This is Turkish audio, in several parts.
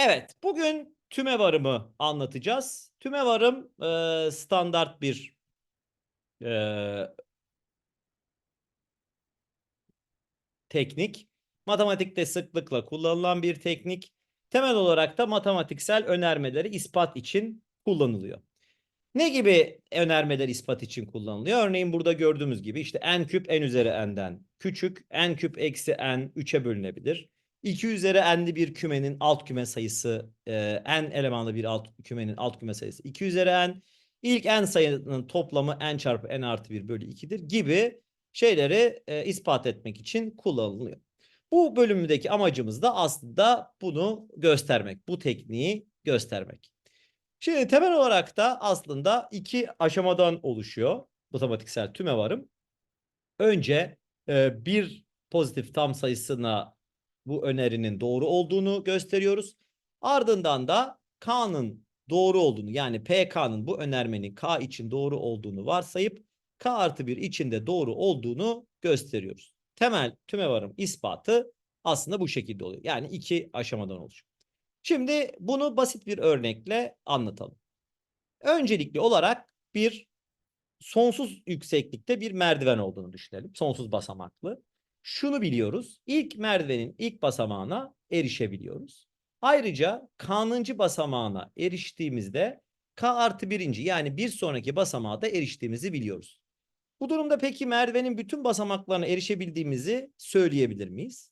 Evet, bugün tümevarımı anlatacağız. Tümevarım e, standart bir e, teknik. Matematikte sıklıkla kullanılan bir teknik. Temel olarak da matematiksel önermeleri ispat için kullanılıyor. Ne gibi önermeler ispat için kullanılıyor? Örneğin burada gördüğümüz gibi işte n küp n üzeri n'den küçük, n küp eksi n 3'e bölünebilir. 2 üzeri n'li bir kümenin alt küme sayısı, e, n elemanlı bir alt kümenin alt küme sayısı 2 üzeri n. İlk n sayının toplamı n çarpı n artı 1 bölü 2'dir gibi şeyleri e, ispat etmek için kullanılıyor. Bu bölümdeki amacımız da aslında bunu göstermek, bu tekniği göstermek. Şimdi temel olarak da aslında iki aşamadan oluşuyor matematiksel tümevarım. Önce e, bir pozitif tam sayısına bu önerinin doğru olduğunu gösteriyoruz. Ardından da K'nın doğru olduğunu yani PK'nın bu önermenin K için doğru olduğunu varsayıp K artı 1 içinde doğru olduğunu gösteriyoruz. Temel tümevarım ispatı aslında bu şekilde oluyor. Yani iki aşamadan oluşuyor. Şimdi bunu basit bir örnekle anlatalım. Öncelikli olarak bir sonsuz yükseklikte bir merdiven olduğunu düşünelim. Sonsuz basamaklı. Şunu biliyoruz. İlk merdivenin ilk basamağına erişebiliyoruz. Ayrıca K'nıncı basamağına eriştiğimizde K artı birinci yani bir sonraki basamağa da eriştiğimizi biliyoruz. Bu durumda peki merdivenin bütün basamaklarına erişebildiğimizi söyleyebilir miyiz?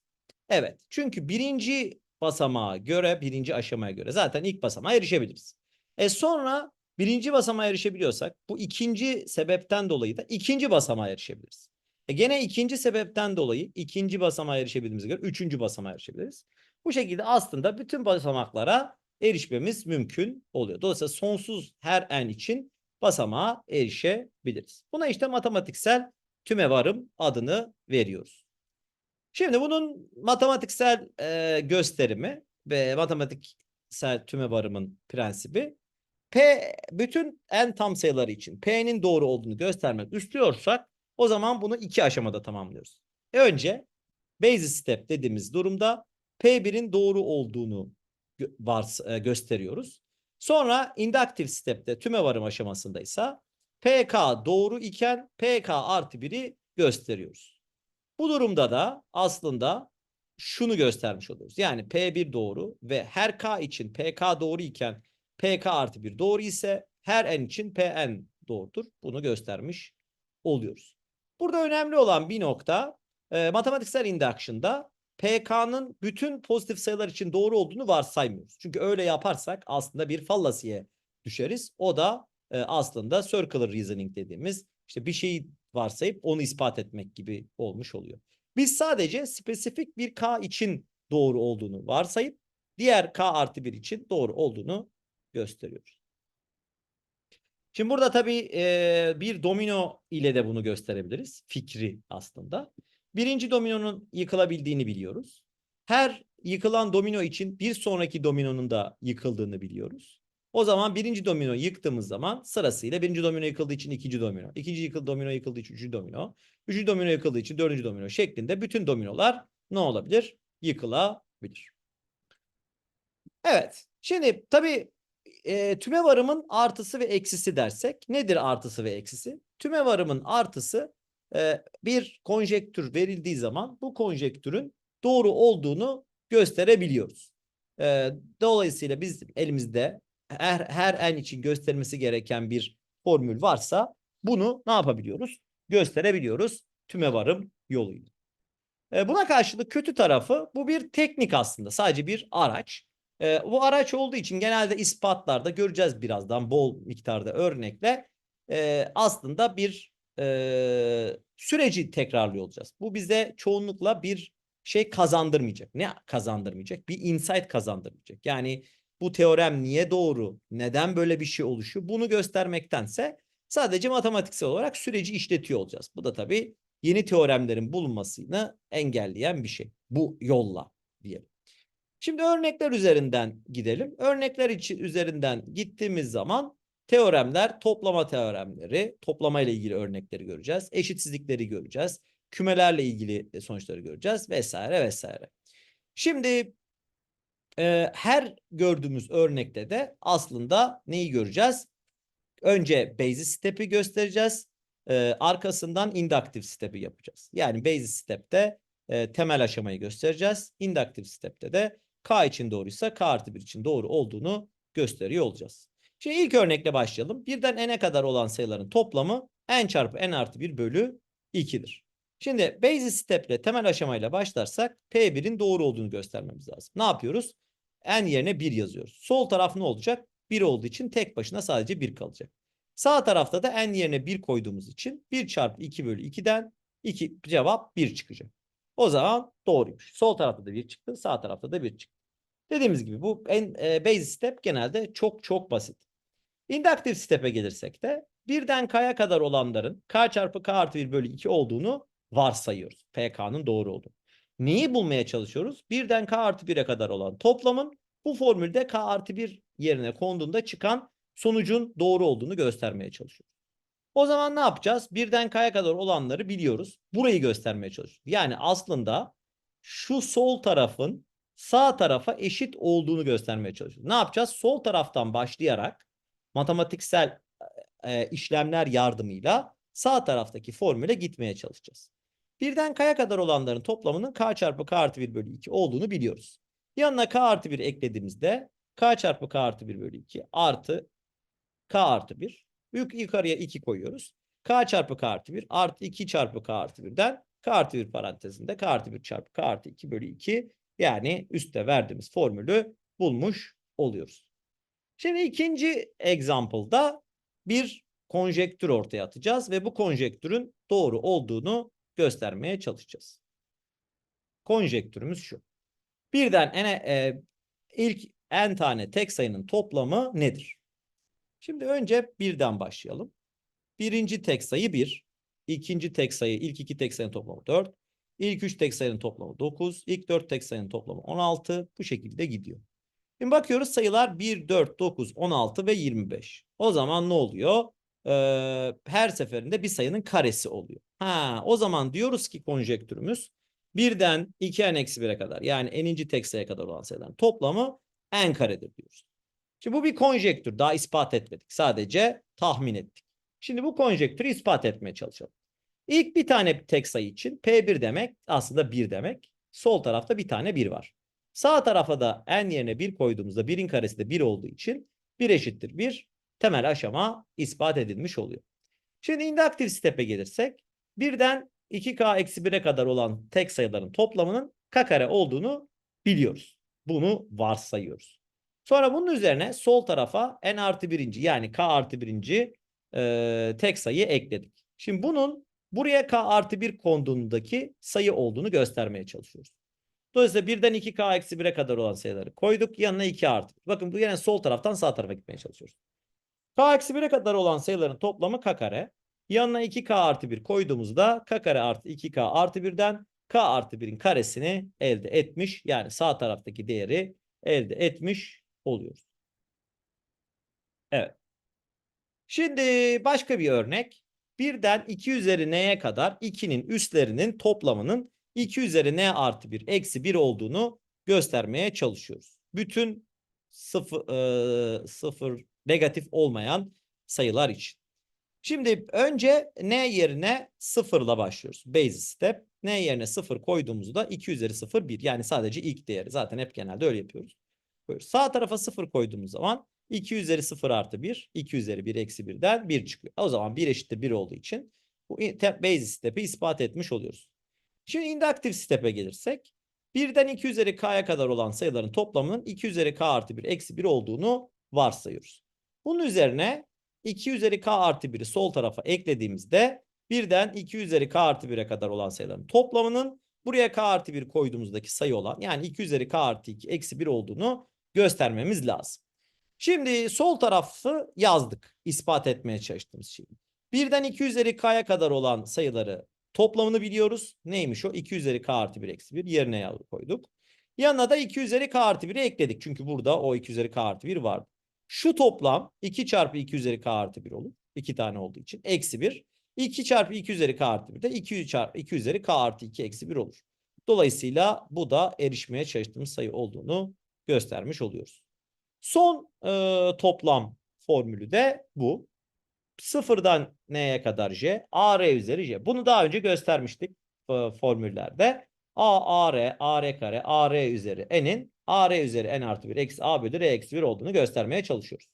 Evet. Çünkü birinci basamağa göre, birinci aşamaya göre zaten ilk basamağa erişebiliriz. E sonra birinci basamağa erişebiliyorsak bu ikinci sebepten dolayı da ikinci basamağa erişebiliriz. E gene ikinci sebepten dolayı ikinci basamağa erişebildiğimize göre üçüncü basamağa erişebiliriz. Bu şekilde aslında bütün basamaklara erişmemiz mümkün oluyor. Dolayısıyla sonsuz her n için basamağa erişebiliriz. Buna işte matematiksel tümevarım adını veriyoruz. Şimdi bunun matematiksel e, gösterimi ve matematiksel tümevarımın prensibi P bütün n tam sayıları için P'nin doğru olduğunu göstermek istiyorsak o zaman bunu iki aşamada tamamlıyoruz. Önce basis step dediğimiz durumda P1'in doğru olduğunu gö e, gösteriyoruz. Sonra inductive step'te tümevarım aşamasında ise PK doğru iken PK artı 1'i gösteriyoruz. Bu durumda da aslında şunu göstermiş oluyoruz. Yani P1 doğru ve her K için PK doğru iken PK artı 1 doğru ise her N için Pn doğrudur. Bunu göstermiş oluyoruz. Burada önemli olan bir nokta e, matematiksel induction'da PK'nın bütün pozitif sayılar için doğru olduğunu varsaymıyoruz. Çünkü öyle yaparsak aslında bir fallasiye düşeriz. O da e, aslında circular reasoning dediğimiz işte bir şeyi varsayıp onu ispat etmek gibi olmuş oluyor. Biz sadece spesifik bir K için doğru olduğunu varsayıp diğer K artı 1 için doğru olduğunu gösteriyoruz. Şimdi burada tabii e, bir domino ile de bunu gösterebiliriz. Fikri aslında. Birinci dominonun yıkılabildiğini biliyoruz. Her yıkılan domino için bir sonraki dominonun da yıkıldığını biliyoruz. O zaman birinci domino yıktığımız zaman sırasıyla birinci domino yıkıldığı için ikinci domino, ikinci yıkıldı domino yıkıldığı için üçüncü domino, üçüncü domino yıkıldığı için dördüncü domino şeklinde bütün dominolar ne olabilir? Yıkılabilir. Evet. Şimdi tabii e, tümevarımın artısı ve eksisi dersek nedir artısı ve eksisi? Tümevarımın artısı e, bir konjektür verildiği zaman bu konjektürün doğru olduğunu gösterebiliyoruz. E, dolayısıyla biz elimizde her, her n için göstermesi gereken bir formül varsa bunu ne yapabiliyoruz? Gösterebiliyoruz tümevarım yoluyla. E, buna karşılık kötü tarafı bu bir teknik aslında sadece bir araç. E, bu araç olduğu için genelde ispatlarda göreceğiz birazdan bol miktarda örnekle e, aslında bir e, süreci tekrarlıyor olacağız. Bu bize çoğunlukla bir şey kazandırmayacak. Ne kazandırmayacak? Bir insight kazandırmayacak. Yani bu teorem niye doğru? Neden böyle bir şey oluşuyor? Bunu göstermektense sadece matematiksel olarak süreci işletiyor olacağız. Bu da tabii yeni teoremlerin bulunmasını engelleyen bir şey. Bu yolla diyelim. Şimdi örnekler üzerinden gidelim. Örnekler için üzerinden gittiğimiz zaman teoremler, toplama teoremleri, toplama ile ilgili örnekleri göreceğiz. Eşitsizlikleri göreceğiz. Kümelerle ilgili sonuçları göreceğiz vesaire vesaire. Şimdi e, her gördüğümüz örnekte de aslında neyi göreceğiz? Önce basis step'i göstereceğiz. E, arkasından inductive step'i yapacağız. Yani basis step'te e, temel aşamayı göstereceğiz. Inductive step'te de k için doğruysa k artı 1 için doğru olduğunu gösteriyor olacağız. Şimdi ilk örnekle başlayalım. Birden n'e kadar olan sayıların toplamı n çarpı n artı 1 bölü 2'dir. Şimdi basis step ile temel aşamayla başlarsak P1'in doğru olduğunu göstermemiz lazım. Ne yapıyoruz? N yerine 1 yazıyoruz. Sol taraf ne olacak? 1 olduğu için tek başına sadece 1 kalacak. Sağ tarafta da n yerine 1 koyduğumuz için 1 çarpı 2 bölü 2'den 2 cevap 1 çıkacak. O zaman doğruymuş. Sol tarafta da 1 çıktı, sağ tarafta da 1 çıktı. Dediğimiz gibi bu en, e, basis step genelde çok çok basit. Inductive step'e gelirsek de birden k'ya kadar olanların k çarpı k artı 1 bölü 2 olduğunu varsayıyoruz. PK'nın doğru olduğunu. Neyi bulmaya çalışıyoruz? Birden k artı 1'e kadar olan toplamın bu formülde k artı 1 yerine konduğunda çıkan sonucun doğru olduğunu göstermeye çalışıyoruz. O zaman ne yapacağız? Birden k'ya kadar olanları biliyoruz. Burayı göstermeye çalışıyoruz. Yani aslında şu sol tarafın sağ tarafa eşit olduğunu göstermeye çalışıyoruz. Ne yapacağız? Sol taraftan başlayarak matematiksel e, işlemler yardımıyla sağ taraftaki formüle gitmeye çalışacağız. Birden k'ya kadar olanların toplamının k çarpı k artı 1 bölü 2 olduğunu biliyoruz. Yanına k artı 1 eklediğimizde k çarpı k artı 1 bölü 2 artı k artı 1. Büyük yukarıya 2 koyuyoruz. k çarpı k artı 1 artı 2 çarpı k artı 1'den k artı 1 parantezinde k artı 1 çarpı k artı 2 bölü 2 yani üstte verdiğimiz formülü bulmuş oluyoruz. Şimdi ikinci example'da bir konjektür ortaya atacağız ve bu konjektürün doğru olduğunu göstermeye çalışacağız. Konjektürümüz şu. Birden n e, ilk n tane tek sayının toplamı nedir? Şimdi önce birden başlayalım. Birinci tek sayı 1. ikinci tek sayı, ilk iki tek sayının toplamı 4. İlk üç tek sayının toplamı 9. İlk dört tek sayının toplamı 16. Bu şekilde gidiyor. Şimdi bakıyoruz sayılar 1, 4, 9, 16 ve 25. O zaman ne oluyor? Ee, her seferinde bir sayının karesi oluyor. Ha, o zaman diyoruz ki konjektürümüz birden 2n eksi 1'e kadar yani n'inci tek sayıya kadar olan sayıların toplamı n karedir diyoruz. Şimdi bu bir konjektür. Daha ispat etmedik. Sadece tahmin ettik. Şimdi bu konjektürü ispat etmeye çalışalım. İlk bir tane tek sayı için P1 demek aslında 1 demek. Sol tarafta bir tane 1 var. Sağ tarafa da n yerine 1 koyduğumuzda 1'in karesi de 1 olduğu için 1 eşittir 1 temel aşama ispat edilmiş oluyor. Şimdi induktif step'e gelirsek birden 2k eksi 1'e kadar olan tek sayıların toplamının k kare olduğunu biliyoruz. Bunu varsayıyoruz. Sonra bunun üzerine sol tarafa n artı birinci yani k artı birinci e, tek sayı ekledik. Şimdi bunun buraya k artı 1 konduğundaki sayı olduğunu göstermeye çalışıyoruz. Dolayısıyla birden 2k eksi 1'e kadar olan sayıları koyduk. Yanına 2 artı. Bakın bu yine sol taraftan sağ tarafa gitmeye çalışıyoruz. k eksi 1'e kadar olan sayıların toplamı k kare. Yanına 2k artı 1 koyduğumuzda k kare artı 2k artı 1'den k artı 1'in karesini elde etmiş. Yani sağ taraftaki değeri elde etmiş oluyoruz. Evet. Şimdi başka bir örnek. Birden 2 üzeri n'ye kadar 2'nin üstlerinin toplamının 2 üzeri n artı 1 eksi 1 olduğunu göstermeye çalışıyoruz. Bütün sıfır, e, sıfır negatif olmayan sayılar için. Şimdi önce n yerine sıfırla başlıyoruz. Basis step. n yerine sıfır koyduğumuzda 2 üzeri 0 1. Yani sadece ilk değeri. Zaten hep genelde öyle yapıyoruz. Böyle sağ tarafa 0 koyduğumuz zaman 2 üzeri 0 artı 1, 2 üzeri 1 eksi 1'den 1 çıkıyor. O zaman 1 eşittir 1 olduğu için bu basis step'i ispat etmiş oluyoruz. Şimdi induktif step'e gelirsek birden 2 üzeri k'ya kadar olan sayıların toplamının 2 üzeri k artı 1 eksi 1 olduğunu varsayıyoruz. Bunun üzerine 2 üzeri k artı 1'i sol tarafa eklediğimizde birden 2 üzeri k artı 1'e kadar olan sayıların toplamının buraya k artı 1 koyduğumuzdaki sayı olan yani 2 üzeri k artı 2 eksi 1 olduğunu göstermemiz lazım. Şimdi sol tarafı yazdık ispat etmeye çalıştığımız şeyi. Birden 2 üzeri k'ya kadar olan sayıları toplamını biliyoruz. Neymiş o? 2 üzeri k artı 1 eksi 1 yerine koyduk. Yanına da 2 üzeri k artı 1'i ekledik. Çünkü burada o 2 üzeri k artı 1 vardı. Şu toplam 2 çarpı 2 üzeri k artı 1 olur. 2 tane olduğu için. Eksi 1. 2 çarpı 2 üzeri k artı 1 de 2 çarpı 2 üzeri k artı 2 eksi 1 olur. Dolayısıyla bu da erişmeye çalıştığımız sayı olduğunu göstermiş oluyoruz. Son e, toplam formülü de bu. Sıfırdan n'ye kadar j, a r üzeri j. Bunu daha önce göstermiştik e, formüllerde. a, a, r, kare, a, r üzeri n'in a, r üzeri n artı 1 eksi a bölü r eksi 1 olduğunu göstermeye çalışıyoruz.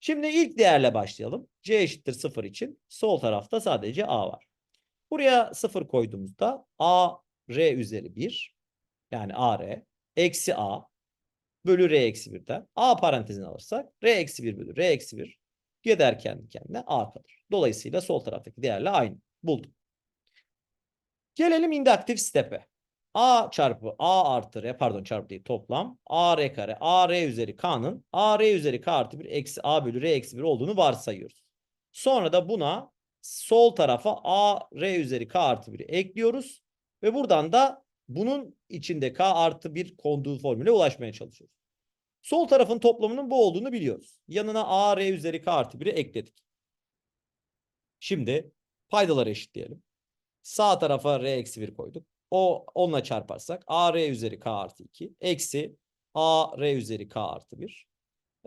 Şimdi ilk değerle başlayalım. c eşittir 0 için sol tarafta sadece a var. Buraya 0 koyduğumuzda a, r üzeri 1 yani a, r eksi a bölü r eksi 1'den a parantezine alırsak r eksi 1 bölü r eksi 1 gider kendi kendine a kalır. Dolayısıyla sol taraftaki değerle aynı. Bulduk. Gelelim induktif step'e. a çarpı a artı r pardon çarpı değil toplam a r kare a r üzeri k'nın a r üzeri k artı 1 eksi a bölü r eksi 1 olduğunu varsayıyoruz. Sonra da buna sol tarafa a r üzeri k artı 1'i ekliyoruz. Ve buradan da bunun içinde k artı 1 konduğu formüle ulaşmaya çalışıyoruz. Sol tarafın toplamının bu olduğunu biliyoruz. Yanına a r üzeri k artı 1'i ekledik. Şimdi paydaları eşitleyelim. Sağ tarafa r eksi 1 koyduk. O onunla çarparsak a r üzeri k artı 2 eksi a r üzeri k artı 1.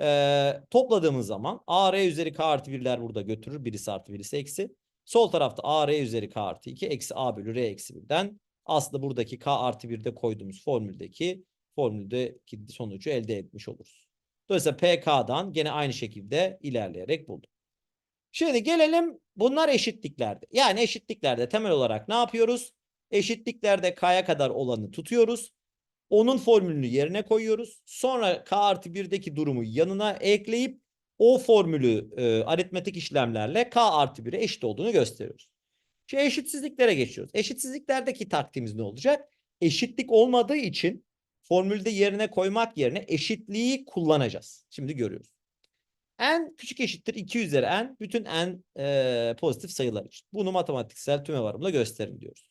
Ee, topladığımız zaman a r üzeri k artı 1'ler burada götürür. Birisi artı birisi eksi. Sol tarafta a r üzeri k artı 2 eksi a bölü r eksi 1'den aslında buradaki k artı 1'de koyduğumuz formüldeki formüldeki sonucu elde etmiş oluruz. Dolayısıyla PK'dan gene aynı şekilde ilerleyerek bulduk. Şimdi gelelim bunlar eşitliklerde. Yani eşitliklerde temel olarak ne yapıyoruz? Eşitliklerde K'ya kadar olanı tutuyoruz. Onun formülünü yerine koyuyoruz. Sonra K artı 1'deki durumu yanına ekleyip o formülü e, aritmetik işlemlerle K artı 1'e eşit olduğunu gösteriyoruz. Şimdi eşitsizliklere geçiyoruz. Eşitsizliklerdeki taktiğimiz ne olacak? Eşitlik olmadığı için formülde yerine koymak yerine eşitliği kullanacağız. Şimdi görüyoruz. n küçük eşittir 2 üzeri n bütün n e, pozitif sayılar için. Bunu matematiksel tümevarımla gösterin diyoruz.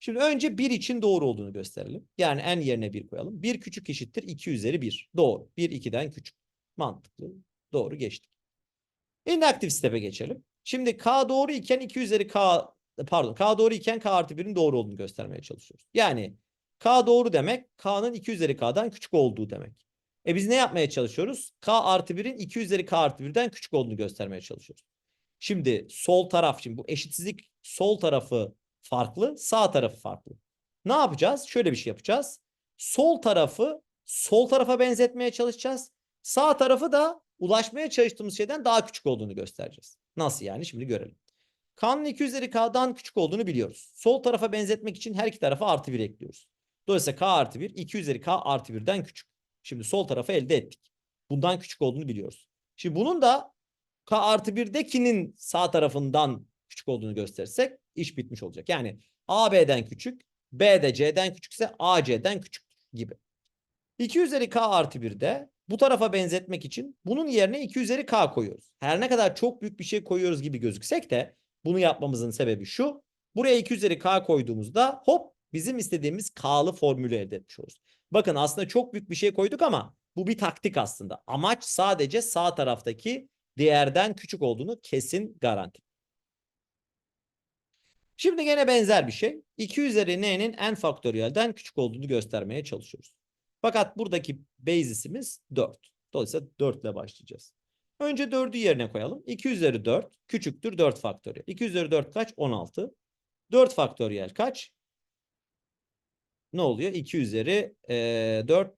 Şimdi önce 1 için doğru olduğunu gösterelim. Yani n yerine 1 koyalım. 1 küçük eşittir 2 üzeri 1. Doğru. 1 2'den küçük. Mantıklı. Doğru geçtik. İnduktif step'e geçelim. Şimdi k doğru iken 2 üzeri k pardon k doğru iken k artı 1'in doğru olduğunu göstermeye çalışıyoruz. Yani k doğru demek k'nın 2 üzeri k'dan küçük olduğu demek. E biz ne yapmaya çalışıyoruz? k artı 1'in 2 üzeri k artı 1'den küçük olduğunu göstermeye çalışıyoruz. Şimdi sol taraf şimdi bu eşitsizlik sol tarafı farklı sağ tarafı farklı. Ne yapacağız? Şöyle bir şey yapacağız. Sol tarafı sol tarafa benzetmeye çalışacağız. Sağ tarafı da ulaşmaya çalıştığımız şeyden daha küçük olduğunu göstereceğiz. Nasıl yani? Şimdi görelim. K'nın 2 üzeri K'dan küçük olduğunu biliyoruz. Sol tarafa benzetmek için her iki tarafa artı 1 ekliyoruz. Dolayısıyla K artı 1 2 üzeri K artı 1'den küçük. Şimdi sol tarafı elde ettik. Bundan küçük olduğunu biliyoruz. Şimdi bunun da K artı 1'dekinin sağ tarafından küçük olduğunu gösterirsek iş bitmiş olacak. Yani A B'den küçük, B de C'den küçükse A C'den küçük gibi. 2 üzeri K artı 1'de bu tarafa benzetmek için bunun yerine 2 üzeri K koyuyoruz. Her ne kadar çok büyük bir şey koyuyoruz gibi gözüksek de bunu yapmamızın sebebi şu. Buraya 2 üzeri K koyduğumuzda hop bizim istediğimiz K'lı formülü elde etmiş oluruz. Bakın aslında çok büyük bir şey koyduk ama bu bir taktik aslında. Amaç sadece sağ taraftaki değerden küçük olduğunu kesin garanti. Şimdi gene benzer bir şey. 2 üzeri n'nin n faktöriyelden küçük olduğunu göstermeye çalışıyoruz. Fakat buradaki basis'imiz 4. Dolayısıyla 4 ile başlayacağız. Önce 4'ü yerine koyalım. 2 üzeri 4 küçüktür 4 faktöriyel. 2 üzeri 4 kaç? 16. 4 faktöriyel kaç? Ne oluyor? 2 üzeri e, 4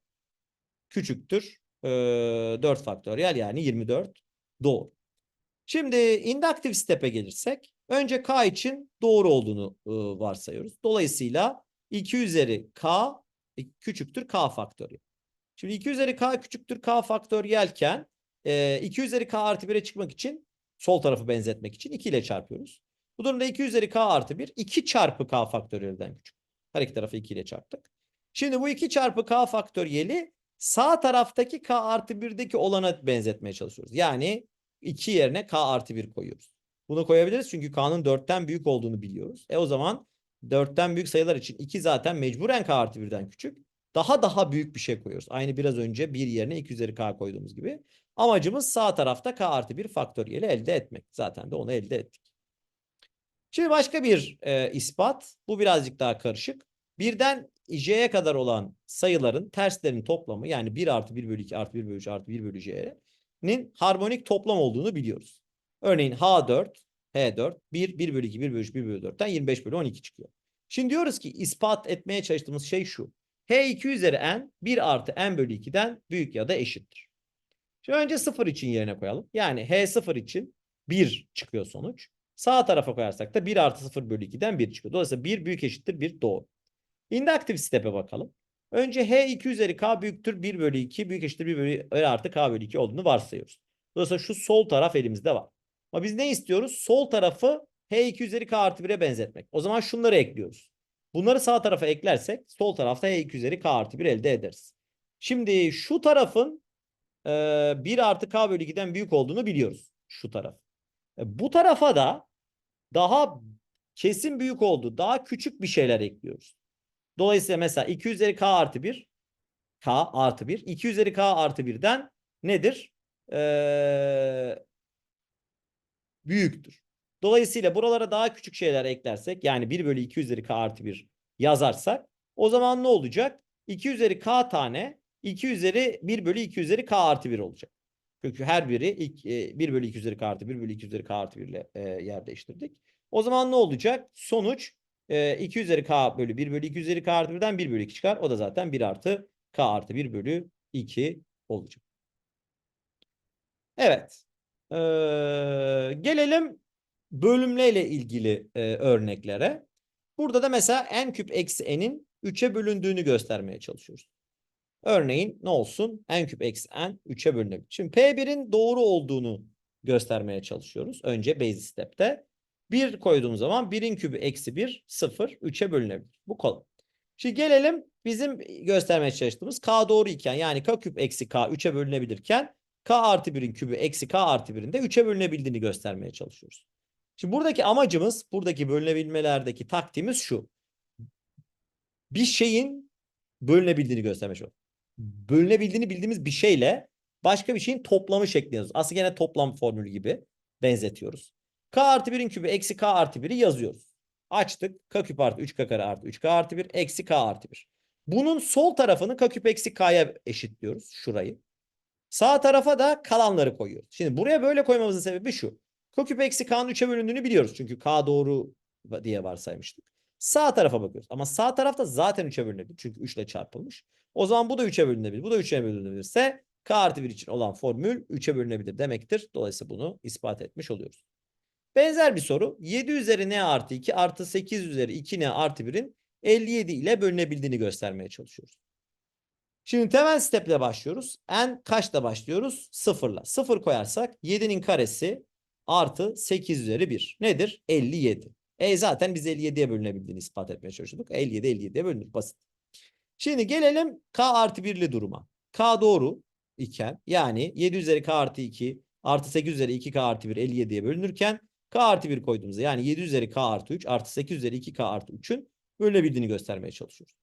küçüktür e, 4 faktöriyel yani 24. Doğru. Şimdi induktif step'e gelirsek önce k için doğru olduğunu e, varsayıyoruz. Dolayısıyla 2 üzeri k e, küçüktür k faktöriyel. Şimdi 2 üzeri k küçüktür k faktöriyelken e, 2 üzeri k artı 1'e çıkmak için sol tarafı benzetmek için 2 ile çarpıyoruz. Bu durumda 2 üzeri k artı 1 2 çarpı k faktöriyelden küçük. Her iki tarafı 2 ile çarptık. Şimdi bu 2 çarpı k faktöriyeli sağ taraftaki k artı 1'deki olana benzetmeye çalışıyoruz. Yani 2 yerine k artı 1 koyuyoruz. Bunu koyabiliriz çünkü k'nın 4'ten büyük olduğunu biliyoruz. E o zaman 4'ten büyük sayılar için 2 zaten mecburen k artı 1'den küçük. Daha daha büyük bir şey koyuyoruz. Aynı biraz önce 1 yerine 2 üzeri k koyduğumuz gibi. Amacımız sağ tarafta k artı 1 faktöriyeli elde etmek. Zaten de onu elde ettik. Şimdi başka bir e, ispat. Bu birazcık daha karışık. Birden j'ye kadar olan sayıların terslerin toplamı yani 1 artı 1 bölü 2 artı 1 bölü 3 artı 1 bölü j'nin harmonik toplam olduğunu biliyoruz. Örneğin H4, H4, 1, 1 bölü 2, 1 bölü 3, 1 bölü 4'ten 25 bölü 12 çıkıyor. Şimdi diyoruz ki ispat etmeye çalıştığımız şey şu. H2 üzeri n 1 artı n bölü 2'den büyük ya da eşittir. Şimdi önce 0 için yerine koyalım. Yani H0 için 1 çıkıyor sonuç. Sağ tarafa koyarsak da 1 artı 0 bölü 2'den 1 çıkıyor. Dolayısıyla 1 büyük eşittir 1 doğru. Induktif step'e bakalım. Önce H2 üzeri K büyüktür 1 bölü 2 büyük eşittir 1 bölü 1 artı K bölü 2 olduğunu varsayıyoruz. Dolayısıyla şu sol taraf elimizde var. Ama biz ne istiyoruz? Sol tarafı H2 üzeri K artı 1'e benzetmek. O zaman şunları ekliyoruz. Bunları sağ tarafa eklersek sol tarafta H2 üzeri K artı 1 elde ederiz. Şimdi şu tarafın e, 1 artı K bölü 2'den büyük olduğunu biliyoruz. Şu taraf. E, bu tarafa da daha kesin büyük oldu. Daha küçük bir şeyler ekliyoruz. Dolayısıyla mesela 2 üzeri K artı 1 K artı 1 2 üzeri K artı 1'den nedir? Ee, büyüktür. Dolayısıyla buralara daha küçük şeyler eklersek yani 1 bölü 2 üzeri K artı 1 yazarsak o zaman ne olacak? 2 üzeri K tane 2 üzeri 1 bölü 2 üzeri K artı 1 olacak. Çünkü her biri ilk, e, 1 bölü 2 üzeri K artı 1 bölü 2 üzeri K artı 1 ile e, yer değiştirdik. O zaman ne olacak? Sonuç e, 2 üzeri K bölü 1 bölü 2 üzeri K artı 1'den 1 bölü 2 çıkar. O da zaten 1 artı K artı 1 bölü 2 olacak. Evet. Ee, gelelim bölümlerle ilgili e, örneklere. Burada da mesela n küp eksi n'in 3'e bölündüğünü göstermeye çalışıyoruz. Örneğin ne olsun? n küp eksi n 3'e bölünebilir. Şimdi P1'in doğru olduğunu göstermeye çalışıyoruz. Önce base step'te. 1 koyduğum zaman 1'in kübü eksi 1 0 3'e bölünebilir. Bu kolay. Şimdi gelelim bizim göstermeye çalıştığımız k doğru iken yani k küp eksi k 3'e bölünebilirken k artı 1'in kübü eksi k artı 1'in de 3'e bölünebildiğini göstermeye çalışıyoruz. Şimdi buradaki amacımız buradaki bölünebilmelerdeki taktiğimiz şu. Bir şeyin bölünebildiğini göstermek. Bölünebildiğini bildiğimiz bir şeyle başka bir şeyin toplamı şeklinde yazıyoruz. Aslında gene toplam formülü gibi benzetiyoruz. K artı 1'in kübü eksi K artı 1'i yazıyoruz. Açtık. K küp artı 3K kare artı 3K artı 1 eksi K artı 1. Bunun sol tarafını K küp eksi K'ya eşitliyoruz. Şurayı. Sağ tarafa da kalanları koyuyoruz. Şimdi buraya böyle koymamızın sebebi şu. K küp eksi K'nın 3'e bölündüğünü biliyoruz. Çünkü K doğru diye varsaymıştık. Sağ tarafa bakıyoruz. Ama sağ tarafta zaten 3'e bölünebilir. Çünkü 3 ile çarpılmış. O zaman bu da 3'e bölünebilir. Bu da 3'e bölünebilirse K artı 1 için olan formül 3'e bölünebilir demektir. Dolayısıyla bunu ispat etmiş oluyoruz. Benzer bir soru. 7 üzeri n artı 2 artı 8 üzeri 2 n artı 1'in 57 ile bölünebildiğini göstermeye çalışıyoruz. Şimdi temel steple başlıyoruz. N kaçla başlıyoruz? Sıfırla. Sıfır koyarsak 7'nin karesi artı 8 üzeri 1. Nedir? 57. E zaten biz 57'ye bölünebildiğini ispat etmeye çalışıyorduk. 57 57'ye bölünür. Basit. Şimdi gelelim K artı 1'li duruma. K doğru iken yani 7 üzeri K artı 2 artı 8 üzeri 2K artı 1 57'ye bölünürken K artı 1 koyduğumuzda yani 7 üzeri K artı 3 artı 8 üzeri 2K artı 3'ün bölünebildiğini göstermeye çalışıyoruz.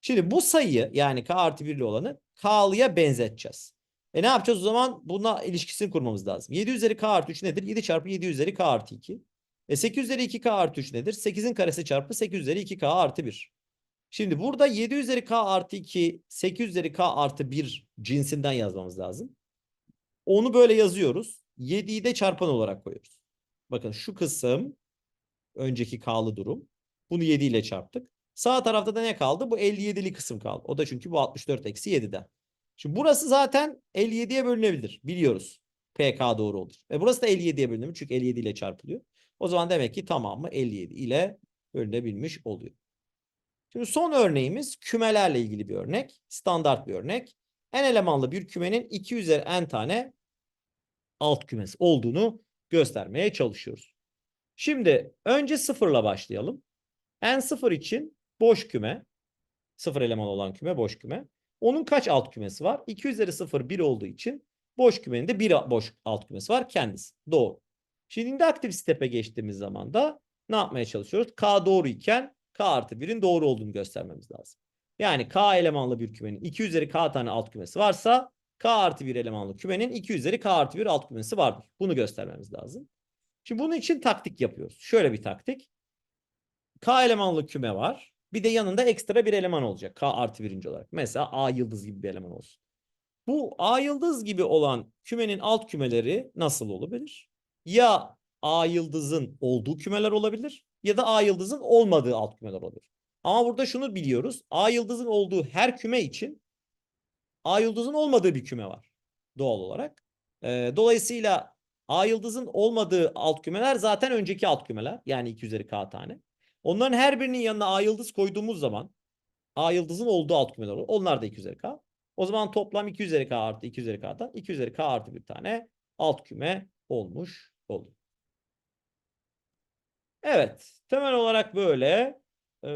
Şimdi bu sayıyı yani K artı 1'li olanı K'lıya benzeteceğiz. E ne yapacağız o zaman? Buna ilişkisini kurmamız lazım. 7 üzeri K artı 3 nedir? 7 çarpı 7 üzeri K artı 2. E 8 üzeri 2K artı 3 nedir? 8'in karesi çarpı 8 üzeri 2K artı 1. Şimdi burada 7 üzeri K artı 2, 8 üzeri K artı 1 cinsinden yazmamız lazım. Onu böyle yazıyoruz. 7'yi de çarpan olarak koyuyoruz. Bakın şu kısım önceki K'lı durum. Bunu 7 ile çarptık. Sağ tarafta da ne kaldı? Bu 57'li kısım kaldı. O da çünkü bu 64 eksi 7'den. Şimdi burası zaten 57'ye bölünebilir. Biliyoruz. PK doğru olur. Ve burası da 57'ye bölünebilir. Çünkü 57 ile çarpılıyor. O zaman demek ki tamamı 57 ile bölünebilmiş oluyor. Şimdi son örneğimiz kümelerle ilgili bir örnek. Standart bir örnek. N elemanlı bir kümenin 2 üzeri n tane alt kümesi olduğunu göstermeye çalışıyoruz. Şimdi önce sıfırla başlayalım. N sıfır için boş küme. Sıfır eleman olan küme boş küme. Onun kaç alt kümesi var? 2 üzeri 0 1 olduğu için boş kümenin de bir boş alt kümesi var kendisi. Doğru. Şimdi induktif step'e geçtiğimiz zaman da ne yapmaya çalışıyoruz? K doğru iken K artı 1'in doğru olduğunu göstermemiz lazım. Yani K elemanlı bir kümenin 2 üzeri K tane alt kümesi varsa K artı 1 elemanlı kümenin 2 üzeri K artı 1 alt kümesi vardır. Bunu göstermemiz lazım. Şimdi bunun için taktik yapıyoruz. Şöyle bir taktik. K elemanlı küme var. Bir de yanında ekstra bir eleman olacak. K artı birinci olarak. Mesela A yıldız gibi bir eleman olsun. Bu A yıldız gibi olan kümenin alt kümeleri nasıl olabilir? Ya A yıldızın olduğu kümeler olabilir ya da A yıldızın olmadığı alt kümeler olabilir. Ama burada şunu biliyoruz. A yıldızın olduğu her küme için A yıldızın olmadığı bir küme var doğal olarak. Ee, dolayısıyla A yıldızın olmadığı alt kümeler zaten önceki alt kümeler. Yani 2 üzeri K tane. Onların her birinin yanına A yıldız koyduğumuz zaman A yıldızın olduğu alt kümeler olur. Onlar da 2 üzeri K. O zaman toplam 2 üzeri K artı 2 üzeri K'dan 2 üzeri K artı bir tane alt küme olmuş olur. Evet. Temel olarak böyle. Ee,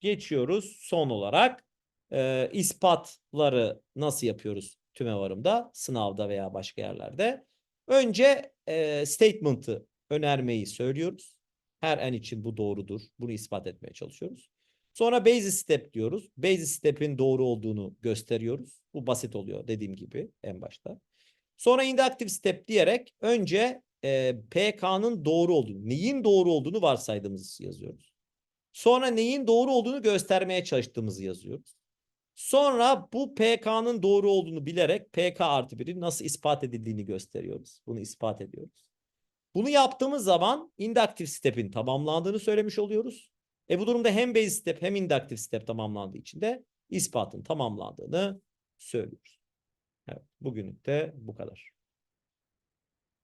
geçiyoruz son olarak. Ee, ispatları nasıl yapıyoruz tümevarımda, sınavda veya başka yerlerde? Önce e, statement'ı önermeyi söylüyoruz. Her n için bu doğrudur. Bunu ispat etmeye çalışıyoruz. Sonra basis step diyoruz. Basis step'in doğru olduğunu gösteriyoruz. Bu basit oluyor dediğim gibi en başta. Sonra inductive step diyerek önce e, PK'nın doğru olduğunu, neyin doğru olduğunu varsaydığımızı yazıyoruz. Sonra neyin doğru olduğunu göstermeye çalıştığımızı yazıyoruz. Sonra bu PK'nın doğru olduğunu bilerek PK artı 1'in nasıl ispat edildiğini gösteriyoruz. Bunu ispat ediyoruz. Bunu yaptığımız zaman inductive step'in tamamlandığını söylemiş oluyoruz. E bu durumda hem base step hem inductive step tamamlandığı için de ispatın tamamlandığını söylüyoruz. Evet, bugünlük de bu kadar.